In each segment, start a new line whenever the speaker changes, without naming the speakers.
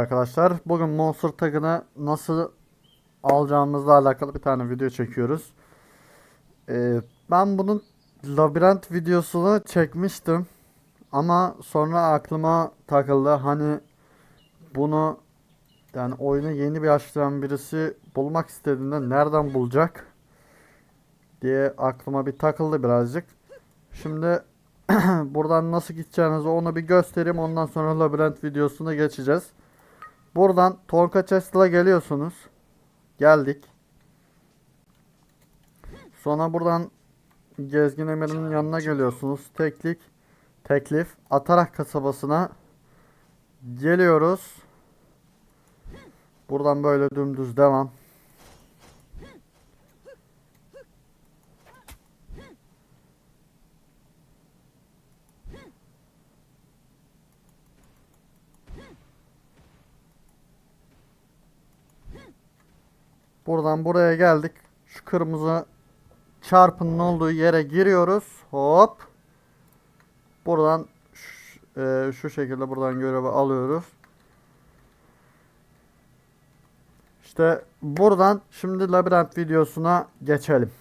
arkadaşlar. Bugün Monster Tag'ını nasıl alacağımızla alakalı bir tane video çekiyoruz. Ee, ben bunun labirent videosunu çekmiştim. Ama sonra aklıma takıldı. Hani bunu yani oyunu yeni bir açtıran birisi bulmak istediğinde nereden bulacak diye aklıma bir takıldı birazcık. Şimdi buradan nasıl gideceğinizi onu bir göstereyim. Ondan sonra labirent videosuna geçeceğiz. Buradan Tonka Chest'la geliyorsunuz. Geldik. Sonra buradan Gezgin Emir'in yanına geliyorsunuz. Teklik, teklif, Atarak kasabasına geliyoruz. Buradan böyle dümdüz devam. Buradan buraya geldik. Şu kırmızı çarpının olduğu yere giriyoruz. Hop. Buradan şu, e, şu şekilde buradan görevi alıyoruz. İşte buradan şimdi labirent videosuna geçelim.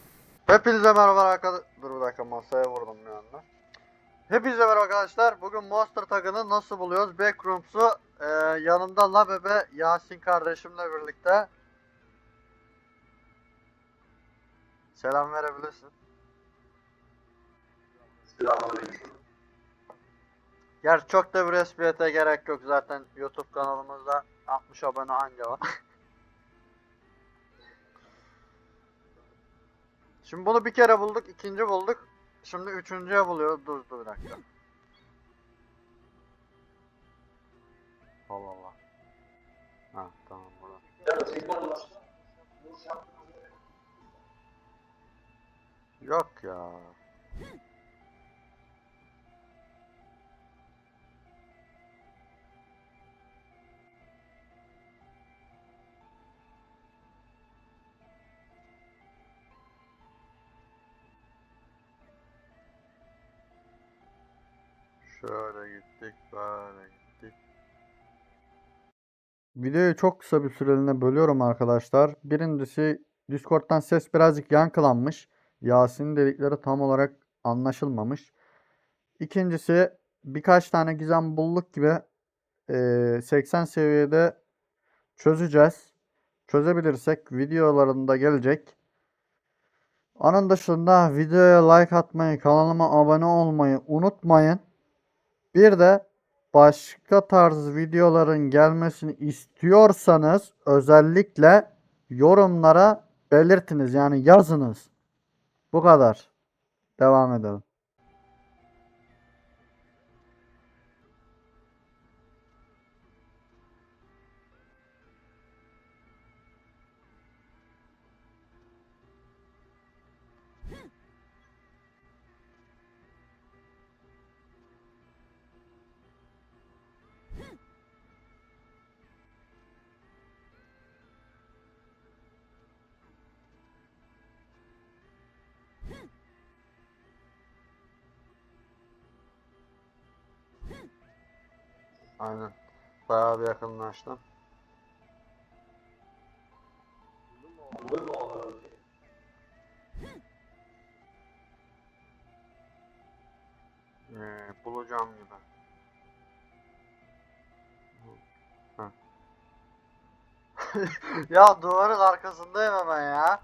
Hepinize merhaba arkadaşlar. Dur bir dakika masaya vurdum bir anda. Hepinize merhaba arkadaşlar. Bugün Monster Tag'ını nasıl buluyoruz? Backrooms'u e, yanımda Labebe Yasin kardeşimle birlikte Selam verebilirsin. Gerçi çok da bir resmiyete gerek yok zaten YouTube kanalımızda 60 abone anca var. Şimdi bunu bir kere bulduk, ikinci bulduk. Şimdi üçüncüye buluyor. Dur dur bir dakika. Allah Allah. Ha tamam burada. Yok ya. Şöyle gittik, böyle gittik. Videoyu çok kısa bir süreliğine bölüyorum arkadaşlar. Birincisi Discord'dan ses birazcık yankılanmış. Yasin'in dedikleri tam olarak anlaşılmamış. İkincisi birkaç tane gizem bulduk gibi eee, 80 seviyede çözeceğiz. Çözebilirsek videolarında gelecek. Onun dışında videoya like atmayı, kanalıma abone olmayı unutmayın. Bir de başka tarz videoların gelmesini istiyorsanız özellikle yorumlara belirtiniz. Yani yazınız. Bu kadar. Devam edelim. Aynen. Bayağı bir yakınlaştım. Ee, bulacağım gibi. Ya duvarın arkasındayım hemen ya.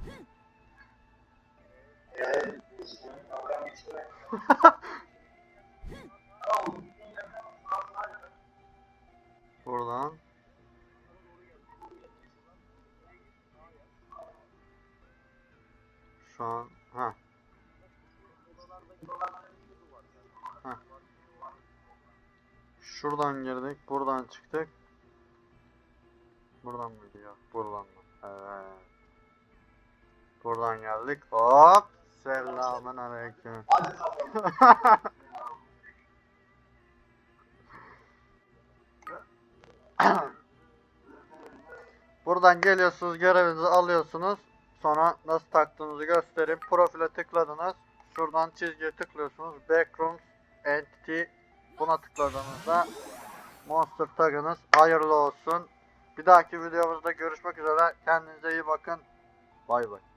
Şu an ha. Ha. Şuradan girdik, buradan çıktık. Buradan mı gidiyor? Buradan mı? Evet. Buradan geldik. Hop. Selamun aleyküm. Buradan geliyorsunuz, görevinizi alıyorsunuz. Sonra nasıl taktığınızı göstereyim. Profile tıkladınız. Şuradan çizgiye tıklıyorsunuz. Backrooms Entity buna tıkladığınızda Monster tagınız hayırlı olsun. Bir dahaki videomuzda görüşmek üzere. Kendinize iyi bakın. Bay bay.